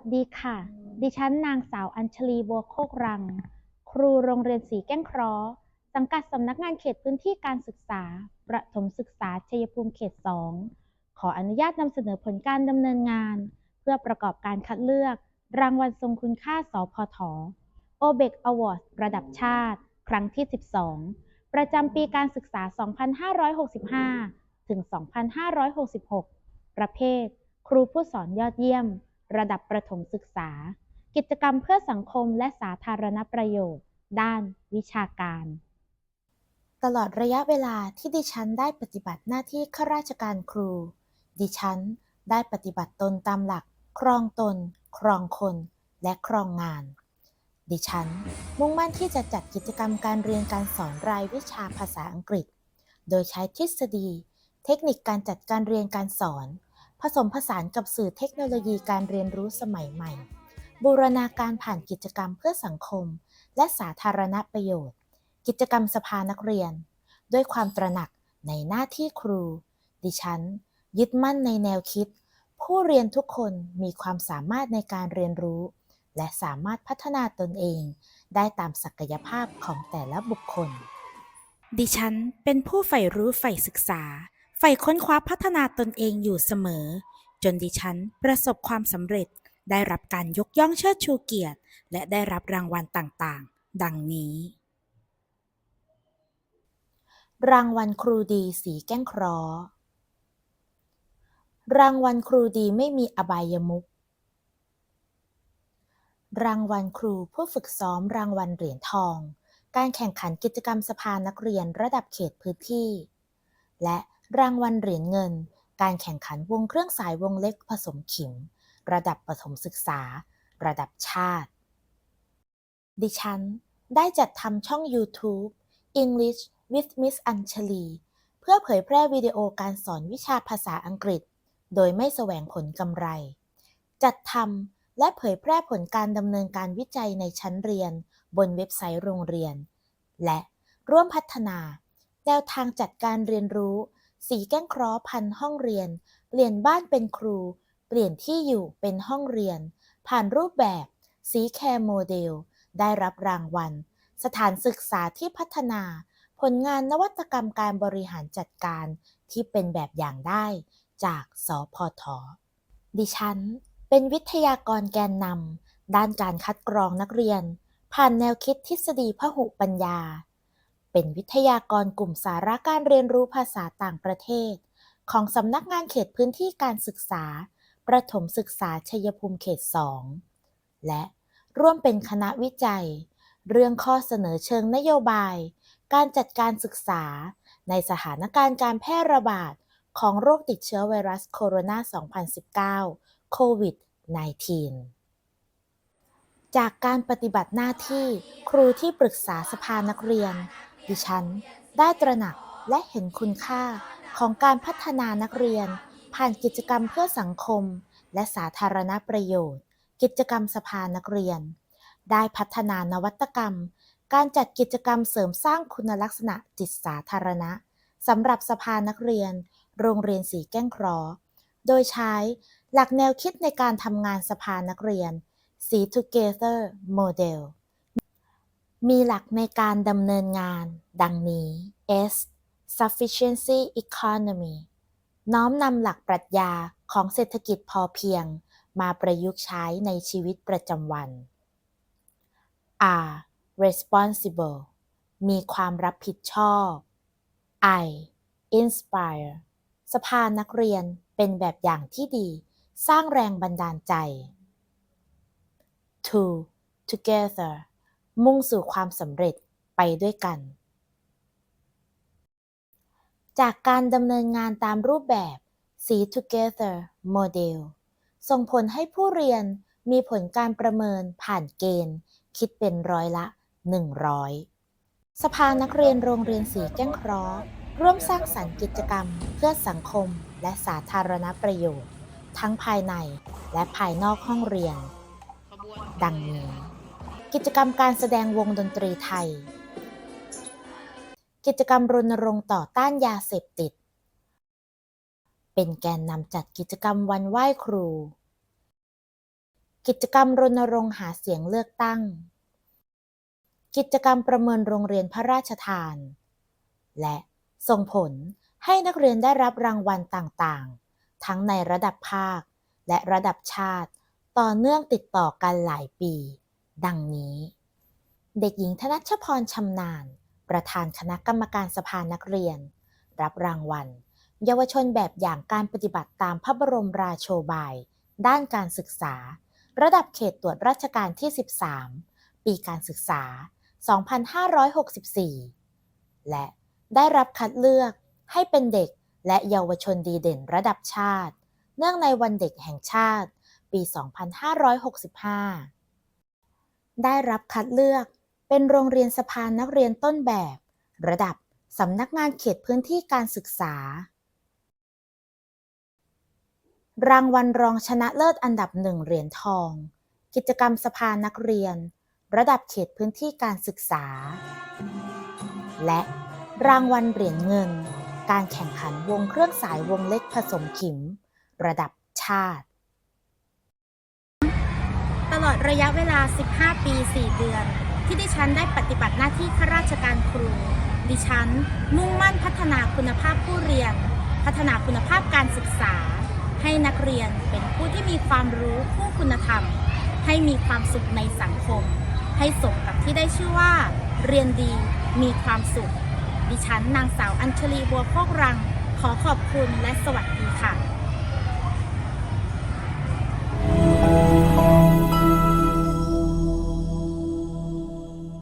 สดีค่ะ ดิฉันนางสาวอัญชลีบัวโคกรัง ครูโรงเรียนสีแก้งคราะห์สังกัดสำนักงานเขตพื้นที่การศึกษา ประถมศึกษาชัยภูมิเขต 2 ขออนุญาตนำเสนอผลการดำเนินงาน เพื่อประกอบการคัดเลือก รางวัลทรงคุณค่า สพทโอเบกอวอร์ดระดับชาติ ครั้งที่ 12 ประจำปีการศึกษา 2565 ถึง 2566 ประเภท ครูผู้สอนยอดเยี่ยม ระดับประถมศึกษา กิจกรรมเพื่อสังคมและสาธารณประโยชน์ ด้านวิชาการ ตลอดระยะเวลาที่ดิฉันได้ปฏิบัติหน้าที่ข้าราชการครู ดิฉันได้ปฏิบัติตนตามหลัก ครองตน ครองคน และครองงาน ดิฉัน มุ่งมั่นที่จะจัดกิจกรรมการเรียนการสอนรายวิชาภาษาอังกฤษ โดยใช้ทฤษฎี เทคนิคการจัดการเรียนการสอน ผสมผสานกับสื่อเทคโนโลยีการเรียนรู้สมัยใหม่ บูรณาการผ่านกิจกรรมเพื่อสังคม และสาธารณประโยชน์ กิจกรรมสภานักเรียน ด้วยความตระหนักในหน้าที่ครู ดิฉัน ยึดมั่นในแนวคิด ผู้เรียนทุกคนมีความสามารถในการเรียนรู้ และสามารถพัฒนาตนเอง ได้ตามศักยภาพของแต่ละบุคคล ดิฉันเป็นผู้ใฝ่รู้ใฝ่ศึกษา ใฝ่ค้นคว้าพัฒนาตนเองอยู่เสมอ จนดิฉันประสบความสำเร็จ ได้รับการยกย่องเชิดชูเกียรติ และได้รับรางวัลต่างๆ ดังนี้ รางวัลครูดีสีแก้งคราะห์รางวัลครูดีไม่มีอบายมุขรางวัลครูผู้ฝึกซ้อมรางวัลเหรียญทอง การแข่งขันกิจกรรมสภานักเรียนระดับเขตพื้นที่ และ รางวัลเหรียญเงิน การแข่งขันวงเครื่องสายวงเล็กผสมขิมระดับประถมศึกษา ระดับชาติ ดิฉัน ได้จัดทำช่อง YouTube English with Miss Anchali เพื่อเผยแพร่วิดีโอการสอนวิชาภาษาอังกฤษ โดยไม่แสวงผลกำไร จัดทำและเผยแพร่ผลการดำเนินการวิจัยในชั้นเรียน บนเว็บไซต์โรงเรียน และร่วมพัฒนา แนวทางจัดการเรียนรู้ สีแก้งคราะห์พันห้องเรียน เปลี่ยนบ้านเป็นครู เปลี่ยนที่อยู่เป็นห้องเรียน ผ่านรูปแบบ สีแคร์โมเดล ได้รับรางวัล สถานศึกษาที่พัฒนา ผลงานนวัตกรรมการบริหารจัดการที่เป็นแบบอย่างได้ จากสพท ดิฉัน เป็นวิทยากรแกนนำด้านการคัดกรองนักเรียน ผ่านแนวคิดทฤษฎีพหุปัญญา เป็นวิทยากรกลุ่มสาระการเรียนรู้ภาษาต่างประเทศ ของสำนักงานเขตพื้นที่การศึกษา ประถมศึกษาชัยภูมิเขต 2 และร่วมเป็นคณะวิจัย เรื่องข้อเสนอเชิงนโยบาย การจัดการศึกษา ในสถานการณ์การแพร่ระบาด ของโรคติดเชื้อไวรัสโคโรนา 2019 โควิด -19 จากการปฏิบัติหน้าที่ครูที่ปรึกษาสภานักเรียน ดิฉันได้ตระหนักและเห็นคุณค่าของการพัฒนานักเรียน ผ่านกิจกรรมเพื่อสังคม และสาธารณประโยชน์ กิจกรรมสภานักเรียน ได้พัฒนานวัตกรรม การจัดกิจกรรมเสริมสร้างคุณลักษณะจิตสาธารณะสำหรับสภานักเรียน โรงเรียนสีแก้งคราะห์โดยใช้หลักแนวคิดในการทำงานสภานักเรียน See Together Model มีหลักในการดำเนินงานดังนี้ S Sufficiency Economy น้อมนำหลักปรัชญาของเศรษฐกิจพอเพียง มาประยุกต์ใช้ในชีวิตประจำวัน R responsible มีความรับผิดชอบ I inspire สภานักเรียนเป็นแบบอย่างที่ดี สร้างแรงบันดาลใจ To together มุ่งสู่ความสำเร็จไปด้วยกัน จากการดำเนินงานตามรูปแบบ See Together Model ส่งผลให้ผู้เรียนมีผลการประเมินผ่านเกณฑ์ คิดเป็นร้อยละ 100 สภานักเรียนโรงเรียนสีแก้งคราะห์ร่วมสร้างสรรค์กิจกรรมเพื่อสังคมและสาธารณประโยชน์ ทั้งภายในและภายนอกห้องเรียน ดังนี้ กิจกรรมการแสดงวงดนตรีไทย กิจกรรมรณรงค์ต่อต้านยาเสพติด เป็นแกนนำจัดกิจกรรมวันไหว้ครู กิจกรรมรณรงค์หาเสียงเลือกตั้ง กิจกรรมประเมินโรงเรียนพระราชทาน และส่งผลให้นักเรียนได้รับรางวัลต่างๆ ทั้งในระดับภาคและระดับชาติ ต่อเนื่องติดต่อกันหลายปี ดังนี้ เด็กหญิงธนชพรชำนาญ ประธานคณะกรรมการสภานักเรียน รับรางวัล เยาวชนแบบอย่างการปฏิบัติตามพระบรมราโชบาย ด้านการศึกษา ระดับเขตตรวจราชการที่ 13 ปีการศึกษา 2564 และได้รับคัดเลือกให้เป็นเด็กและเยาวชนดีเด่นระดับชาติ เนื่องในวันเด็กแห่งชาติ ปี 2565 ได้รับคัดเลือก เป็นโรงเรียนสภานักเรียนต้นแบบ ระดับสำนักงานเขตพื้นที่การศึกษา รางวัลรองชนะเลิศอันดับหนึ่งเหรียญทอง กิจกรรมสภานักเรียน ระดับเขตพื้นที่การศึกษา และรางวัลเหรียญเงิน การแข่งขันวงเครื่องสายวงเล็กผสมขิม ระดับชาติ ลอดระยะเวลา 15 ปี 4 เดือน ที่ดิฉันได้ปฏิบัติหน้าที่ข้าราชการครู ดิฉันมุ่งมั่นพัฒนาคุณภาพผู้เรียน พัฒนาคุณภาพการศึกษา ให้นักเรียนเป็นผู้ที่มีความรู้ผู้คุณธรรม ให้มีความสุขในสังคม ให้สมกับที่ได้ชื่อว่า เรียนดีมีความสุข ดิฉันนางสาวอัญชลีบัวโคกรัง ขอขอบคุณและสวัสดีค่ะ